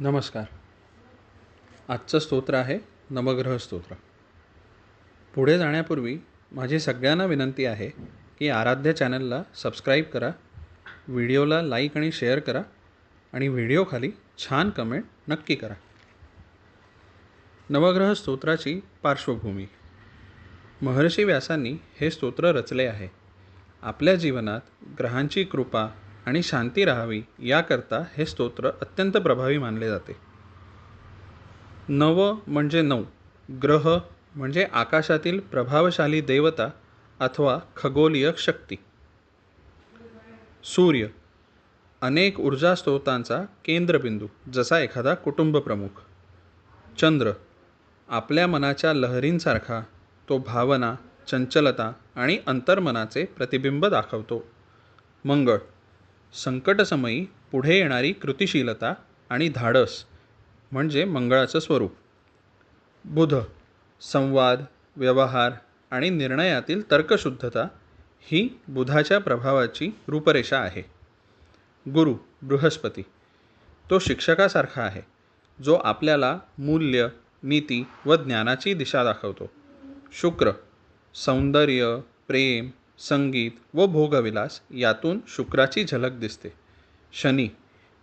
नमस्कार. आजचं स्तोत्र आहे नवग्रह स्तोत्र. पुढे जाण्यापूर्वी माझी सगळ्यांना विनंती आहे की आराध्य चॅनलला सबस्क्राईब करा व्हिडिओला लाईक आणि शेअर करा आणि व्हिडिओखाली छान कमेंट नक्की करा. नवग्रह स्तोत्राची पार्श्वभूमी. महर्षी व्यासांनी हे स्तोत्र रचले आहे. आपल्या जीवनात ग्रहांची कृपा आणि शांती राहावी याकरता हे स्तोत्र अत्यंत प्रभावी मानले जाते. नव म्हणजे नऊ ग्रह म्हणजे आकाशातील प्रभावशाली देवता अथवा खगोलीय शक्ती. सूर्य अनेक ऊर्जा स्रोतांचा केंद्रबिंदू जसा एखादा कुटुंब प्रमुख. चंद्र आपल्या मनाच्या लहरींसारखा तो भावना चंचलता आणि अंतर्मनाचे प्रतिबिंब दाखवतो. मंगळ संकटसमयी पुढे येणारी कृतिशीलता आणि धाडस म्हणजे मंगळाचं स्वरूप. बुध संवाद व्यवहार आणि निर्णयातील तर्कशुद्धता ही बुधाच्या प्रभावाची रूपरेषा आहे. गुरु बृहस्पती तो शिक्षकासारखा आहे जो आपल्याला मूल्य नीती व ज्ञानाची दिशा दाखवतो. शुक्र सौंदर्य प्रेम संगीत व भोगविलास यातून शुक्राची झलक दिसते. शनी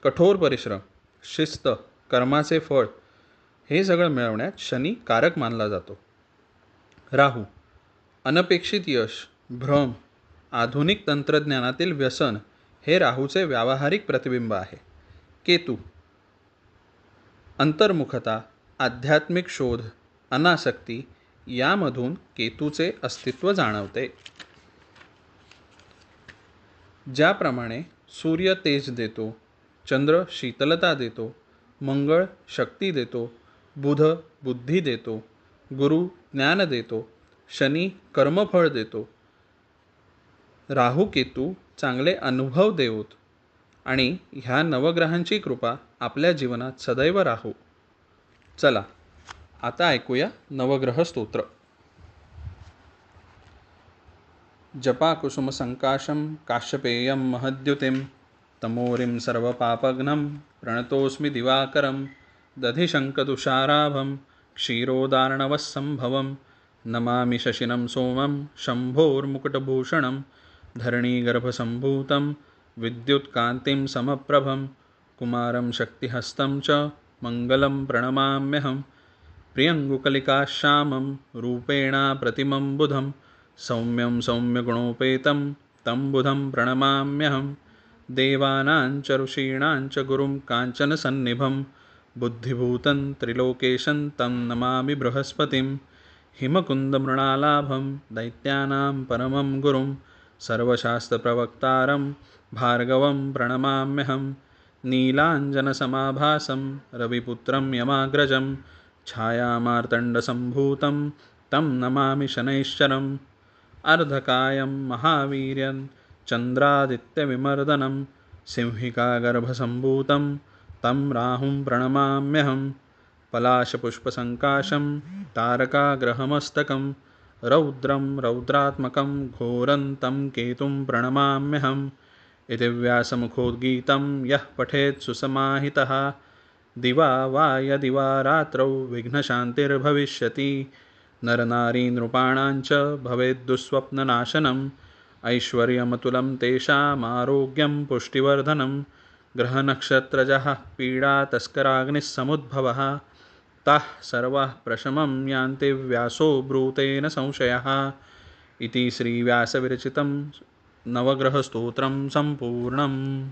कठोर परिश्रम शिस्त कर्माचे फळ हे सगळं मिळवण्यात शनी कारक मानला जातो. राहू अनपेक्षित यश भ्रम आधुनिक तंत्रज्ञानातील व्यसन हे राहूचे व्यावहारिक प्रतिबिंब आहे. केतू अंतर्मुखता आध्यात्मिक शोध अनासक्ती यामधून केतूचे अस्तित्व जाणवते. ज्याप्रमाणे सूर्य तेज देतो चंद्र शीतलता देतो मंगळ शक्ती देतो बुध बुद्धी देतो गुरु ज्ञान देतो शनी कर्मफळ देतो. राहू केतू चांगले अनुभव देऊत आणि ह्या नवग्रहांची कृपा आपल्या जीवनात सदैव राहू. चला आता ऐकूया नवग्रह स्तोत्र. जपाकुसुमसङ्काशं काश्यपेयं महद्युतिं तमोरिं सर्वपापघ्नं प्रणतोऽस्मि दिवाकरं दधिशङ्कतुषाराभं क्षीरोदार्णवस्सम्भवं नमामि शशिनं सोमं शम्भोर्मुकुटभूषणं धरणीगर्भसम्भूतं विद्युत्कान्तिं समप्रभं कुमारं शक्तिहस्तं च मङ्गलं प्रणमाम्यहं प्रियङ्गुकलिकाश्यामं रूपेणा प्रतिमं बुधं सौम्यं सौम्यगुणोपेतं तं बुधं प्रणमाम्यहं। देवानाञ्च ऋषीणाञ्च गुरुं काञ्चनसन्निभं बुद्धिभूतं त्रिलोकेशं तं नमामि बृहस्पतिं। हिमकुन्दमृणालाभं दैत्यानां परमं गुरुं। सर्वशास्त्रप्रवक्तारं भार्गवं प्रणमाम्यहं। नीलाञ्जनसमाभासं रविपुत्रं यमाग्रजं। छायामार्तण्डसम्भूतं तं नमामि शनैश्चरम् अर्धकायं महावीर्यं चन्द्रादित्यविमर्दनं सिंहिकागर्भसम्भूतं तं राहुं प्रणमाम्यहं पलाशपुष्पसङ्काशं तारकाग्रहमस्तकं रौद्रं रौद्रात्मकं घोरं तं केतुं प्रणमाम्यहम् इति व्यासमुखोद्गीतं यः पठेत् सुसमाहितः दिवा वा यदिवा रात्रौ विघ्नशान्तिर्भविष्यति नरनारीनृपाणाञ्च भवेद्दुःस्वप्ननाशनम् ऐश्वर्यमतुलं तेषामारोग्यं पुष्टिवर्धनं ग्रहनक्षत्रजः पीडातस्कराग्निः समुद्भवः ताः सर्वाः प्रशमं यान्ति व्यासो ब्रूतेन संशयः। इति श्रीव्यासविरचितं नवग्रहस्तोत्रं सम्पूर्णम्